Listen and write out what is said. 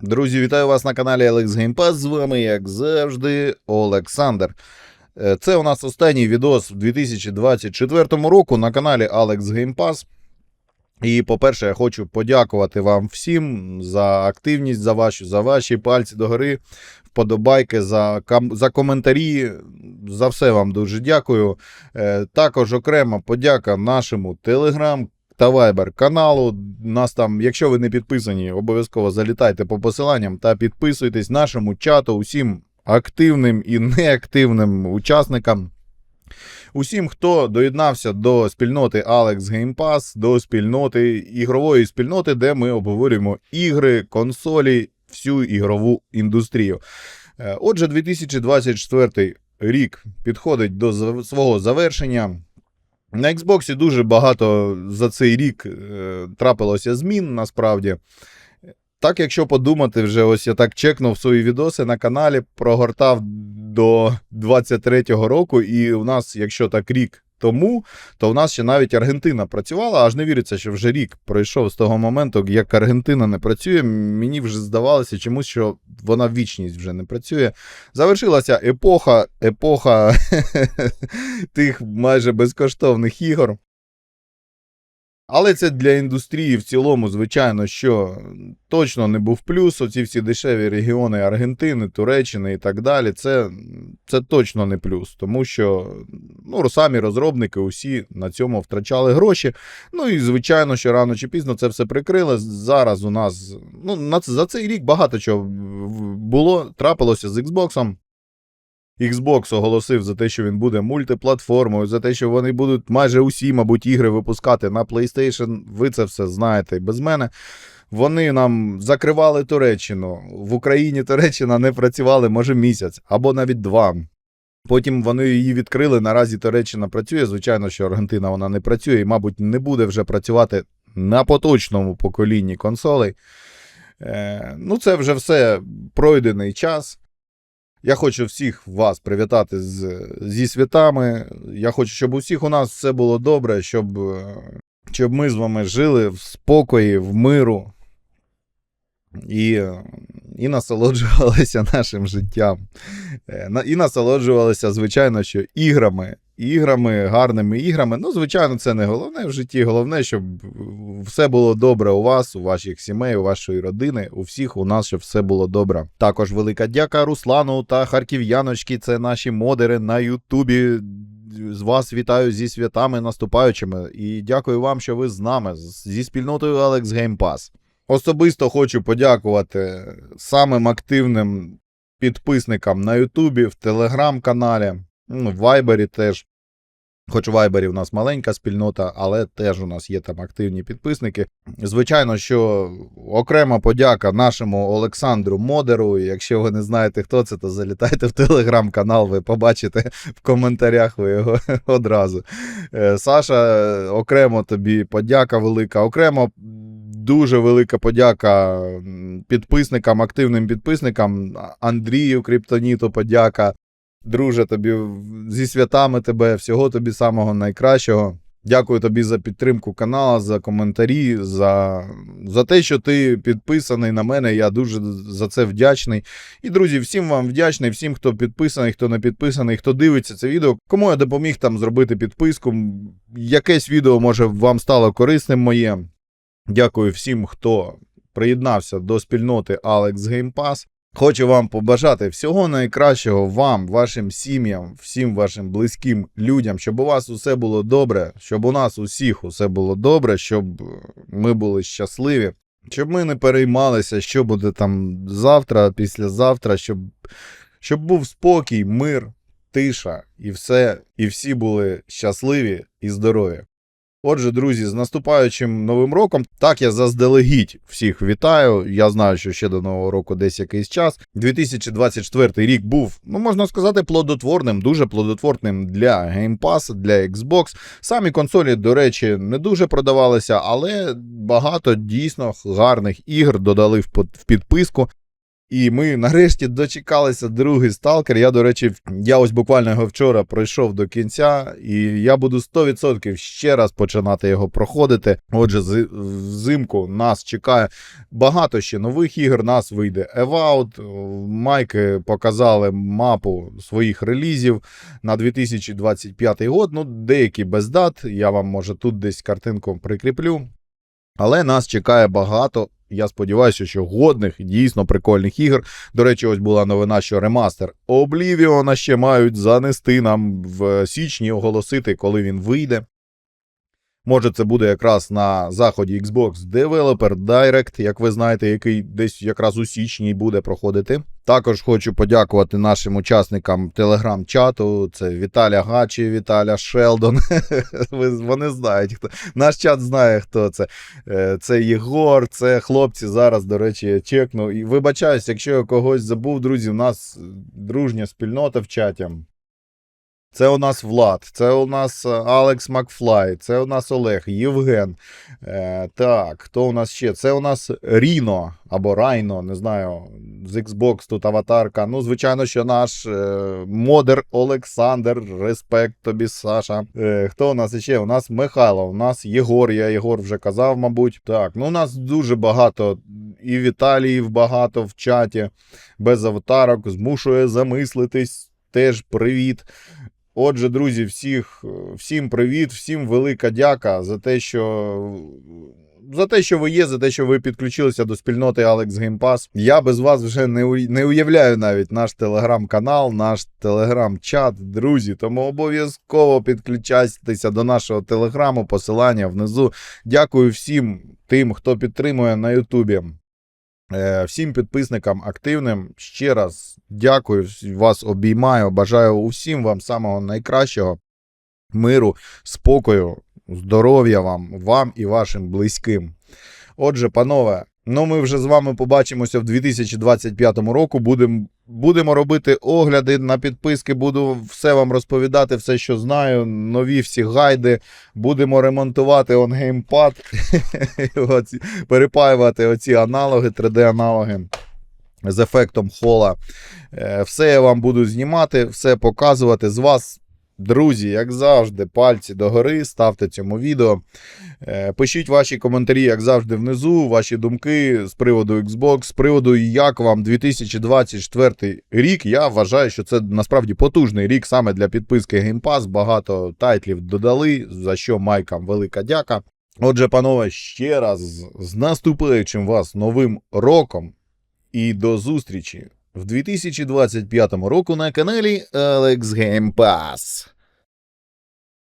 Друзі, вітаю вас на каналі Alex Game Pass. З вами, як завжди, Олександр. Е, Це у нас останній відос в 2024 року на каналі Alex Game Pass. І, по-перше, я хочу подякувати вам всім за активність, за ваші, за ваші пальці догори, вподобайки, за, за коментарі. За все вам дуже дякую. Е, Також окрема подяка нашому телеграм та Viber каналу. Нас там, якщо ви не підписані, обов'язково залітайте по посиланням та підписуйтесь нашому чату, усім активним і неактивним учасникам. Усім, хто доєднався до спільноти Alex Game Pass, до спільноти ігрової спільноти, де ми обговорюємо ігри, консолі, всю ігрову індустрію. Е, Отже, 2024 рік підходить до свого завершення. На Xbox дуже багато за цей рік е, трапилося змін насправді. Так, якщо подумати, вже ось я так чекнув свої відоси на каналі, прогортав до 23-го року, і у нас, якщо так рік тому, то в нас ще навіть Аргентина працювала, аж не віриться, що вже рік пройшов з того моменту, як Аргентина не працює. Мені вже здавалося чомусь, що вона вічність вже не працює. Завершилася епоха, епоха тих майже безкоштовних ігор. Але це для індустрії в цілому, звичайно, що точно не був плюс. Оці всі дешеві регіони Аргентини, Туреччини і так далі. Це, це точно не плюс, тому що ну, самі розробники усі на цьому втрачали гроші. Ну і звичайно, що рано чи пізно це все прикрили. Зараз у нас ну, на, за цей рік багато чого було, трапилося з Xbox. Xbox оголосив за те, що він буде мультиплатформою, за те, що вони будуть майже усі, мабуть, ігри випускати на PlayStation. Ви це все знаєте без мене. Вони нам закривали Туреччину. В Україні Туреччина не працювали, може, місяць або навіть два. Потім вони її відкрили. Наразі Туреччина працює. Звичайно, що Аргентина вона не працює і, мабуть, не буде вже працювати на поточному поколінні консолей. Е, ну, це вже все пройдений час. Я хочу всіх вас привітати з, зі святами. Я хочу, щоб у всіх у нас все було добре, щоб, е, щоб ми з вами жили в спокої, в миру і, і насолоджувалися нашим життям. Е, І насолоджувалися, звичайно, що іграми. Іграми, гарними іграми. Ну, звичайно, це не головне в житті. Головне, щоб все було добре у вас, у ваших сімей, у вашої родини, у всіх у нас, щоб все було добре. Також велика дяка Руслану та Харків'яночки. Це наші модери на Ютубі. З вас вітаю зі святами наступаючими. І дякую вам, що ви з нами, зі спільнотою Alex Pass. Особисто хочу подякувати самим активним підписникам на Ютубі, в Телеграм-каналі, ну, в Вайбері теж. Хоч в Вайбері у нас маленька спільнота, але теж у нас є там активні підписники. Звичайно, що окрема подяка нашому Олександру Модеру. Якщо ви не знаєте, хто це, то залітайте в телеграм-канал, ви побачите в коментарях ви його одразу. Е, Саша, окремо тобі подяка велика, окремо дуже велика подяка підписникам, активним підписникам. Андрію Криптоніту подяка. Друже, тобі зі святами тебе, всього тобі самого найкращого. Дякую тобі за підтримку каналу, за коментарі, за, за те, що ти підписаний на мене. Я дуже за це вдячний. І, друзі, всім вам вдячний, всім, хто підписаний, хто не підписаний, хто дивиться це відео. Кому я допоміг там зробити підписку. Якесь відео може вам стало корисним моє. Дякую всім, хто приєднався до спільноти Game Pass. Хочу вам побажати всього найкращого вам, вашим сім'ям, всім вашим близьким людям, щоб у вас усе було добре, щоб у нас усіх усе було добре, щоб е, ми були щасливі, щоб ми не переймалися, що буде там завтра, післязавтра, щоб, щоб був спокій, мир, тиша і все, і всі були щасливі і здорові. Отже, друзі, з наступаючим новим роком. Так, я заздалегідь всіх вітаю. Я знаю, що ще до нового року десь якийсь час. 2024 рік був, ну можна сказати, плодотворним, дуже плодотворним для Game Pass, для Xbox. Самі консолі, до речі, не дуже продавалися, але багато дійсно гарних ігр додали в підписку. І ми нарешті дочекалися другий сталкер. Я, до речі, я ось буквально його вчора пройшов до кінця, і я буду 100% ще раз починати його проходити. Отже, взимку нас чекає багато ще нових ігор. Нас вийде Evout. Майки показали мапу своїх релізів на 2025 год. Ну, деякі без дат. Я вам може тут десь картинку прикріплю. Але нас чекає багато. Я сподіваюся, що годних, дійсно прикольних ігор. До речі, ось була новина, що ремастер Облівіона ще мають занести нам в січні, оголосити, коли він вийде. Може, це буде якраз на заході Xbox Developer Direct, як ви знаєте, який десь якраз у січні буде проходити. Також хочу подякувати нашим учасникам телеграм-чату. Це Віталя Гачі, Віталя Шелдон. Вони знають, хто. Наш чат знає, хто це. Е, Це Єгор, це хлопці зараз, до речі, я чекну. І вибачаюсь, якщо я когось забув, друзі, у нас дружня спільнота в чаті. Це у нас Влад, це у нас е, Алекс Макфлай, це у нас Олег, Євген. Е, так, хто у нас ще? Це у нас Ріно або Райно, не знаю, з Xbox тут аватарка. Ну, звичайно, що наш е, модер Олександр. Респект тобі, Саша. Е, хто у нас ще? У нас Михайло, у нас Єгор. Я Єгор вже казав, мабуть. Так, ну у нас дуже багато. І Віталіїв багато в чаті без аватарок. Змушує замислитись. Теж привіт. Отже, друзі, всіх, всім привіт, всім велика дяка за те, що. За те, що ви є, за те, що ви підключилися до спільноти Alex Game Pass. Я без вас вже не, уй- не уявляю навіть наш телеграм-канал, наш телеграм-чат, друзі. Тому обов'язково підключайтеся до нашого телеграму, посилання внизу. Дякую всім тим, хто підтримує на Ютубі. Е, Всім підписникам активним ще раз дякую, вас обіймаю. Бажаю усім вам самого найкращого миру, спокою, здоров'я вам, вам і вашим близьким. Отже, панове, ну ми вже з вами побачимося в 2025 року. Будемо будемо робити огляди на підписки, буду все вам розповідати, все, що знаю, нові всі гайди. Будемо ремонтувати он геймпад, перепаювати оці аналоги, 3D-аналоги з ефектом хола. Е, Все я вам буду знімати, все показувати з вас. Друзі, як завжди, пальці догори, ставте цьому відео. Е, Пишіть ваші коментарі, як завжди, внизу, ваші думки з приводу Xbox, з приводу, як вам 2024 рік. Я вважаю, що це насправді потужний рік саме для підписки Game Pass. Багато тайтлів додали, за що майкам велика дяка. Отже, панове, ще раз з- з наступаючим вас новим роком і до зустрічі в 2025 року на каналі Alex Game Pass.